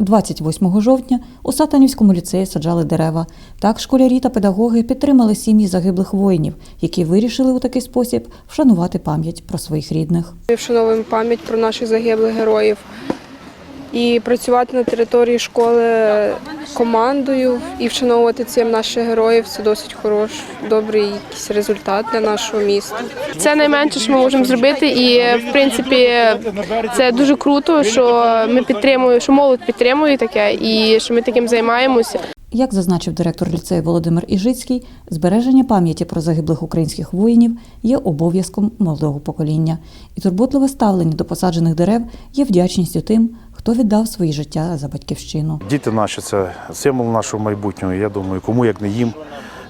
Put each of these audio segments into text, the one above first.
28 жовтня у Сатанівському ліцеї саджали дерева. Так школярі та педагоги підтримали сім'ї загиблих воїнів, які вирішили у такий спосіб вшанувати пам'ять про своїх рідних. Ми вшановуємо пам'ять про наших загиблих героїв. І працювати на території школи командою і вшановувати цим наших героїв це досить хороший, добрий якийсь результат для нашого міста. Це найменше, що ми можемо зробити, і в принципі це дуже круто, що ми підтримуємо, що молодь підтримує таке, і що ми таким займаємося. Як зазначив директор ліцею Володимир Іжицький, збереження пам'яті про загиблих українських воїнів є обов'язком молодого покоління, і турботливе ставлення до посаджених дерев є вдячністю тим, хто віддав свої життя за батьківщину. Діти наші це символ нашого майбутнього. Я думаю, кому як не їм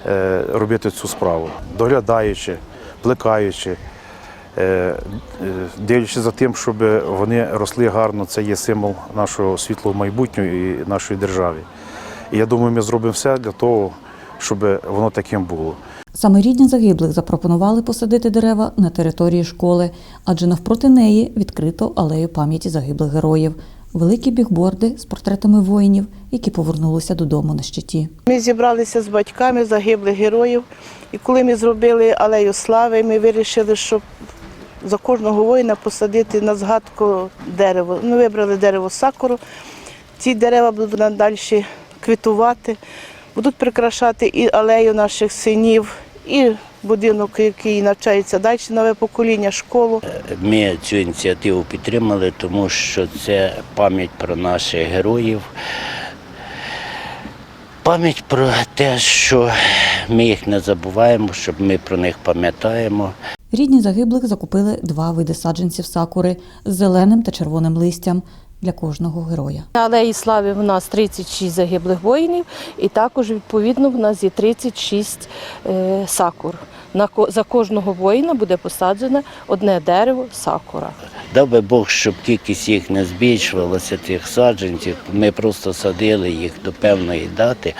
е, робити цю справу, доглядаючи, плекаючи, е, е, дивлячись за тим, щоб вони росли гарно. Це є символ нашого світлого майбутнього і нашої держави. І я думаю, ми зробимо все для того, щоб воно таким було. Саме рідні загиблих запропонували посадити дерева на території школи, адже навпроти неї відкрито алею пам'яті загиблих героїв, великі бігборди з портретами воїнів, які повернулися додому на щиті. Ми зібралися з батьками загиблих героїв, і коли ми зробили алею слави, ми вирішили, щоб за кожного воїна посадити на згадку дерево. Ми вибрали дерево сакуру. Ці дерева будуть надалі квітувати, будуть прикрашати і алею наших синів, і будинок, який навчається далі, нове покоління, школу. Ми цю ініціативу підтримали, тому що це пам'ять про наших героїв. Пам'ять про те, що ми їх не забуваємо, що ми про них пам'ятаємо. Рідні загиблих закупили два види саджанців сакури з зеленим та червоним листям для кожного героя. На алеї слави в нас 36 загиблих воїнів, і також відповідно в нас є 36 е, сакур. На за кожного воїна буде посаджене одне дерево сакура. Дав би Бог, щоб кількість їх не збільшувалася, цих саджанців. Ми просто садили їх до певної дати,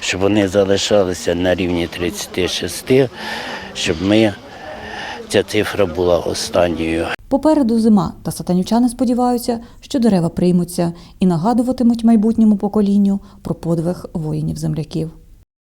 щоб вони залишалися на рівні 36, щоб ми, ця цифра була останньою. Попереду зима, та сатанівчани сподіваються, що дерева приймуться і нагадуватимуть майбутньому поколінню про подвиг воїнів-земляків.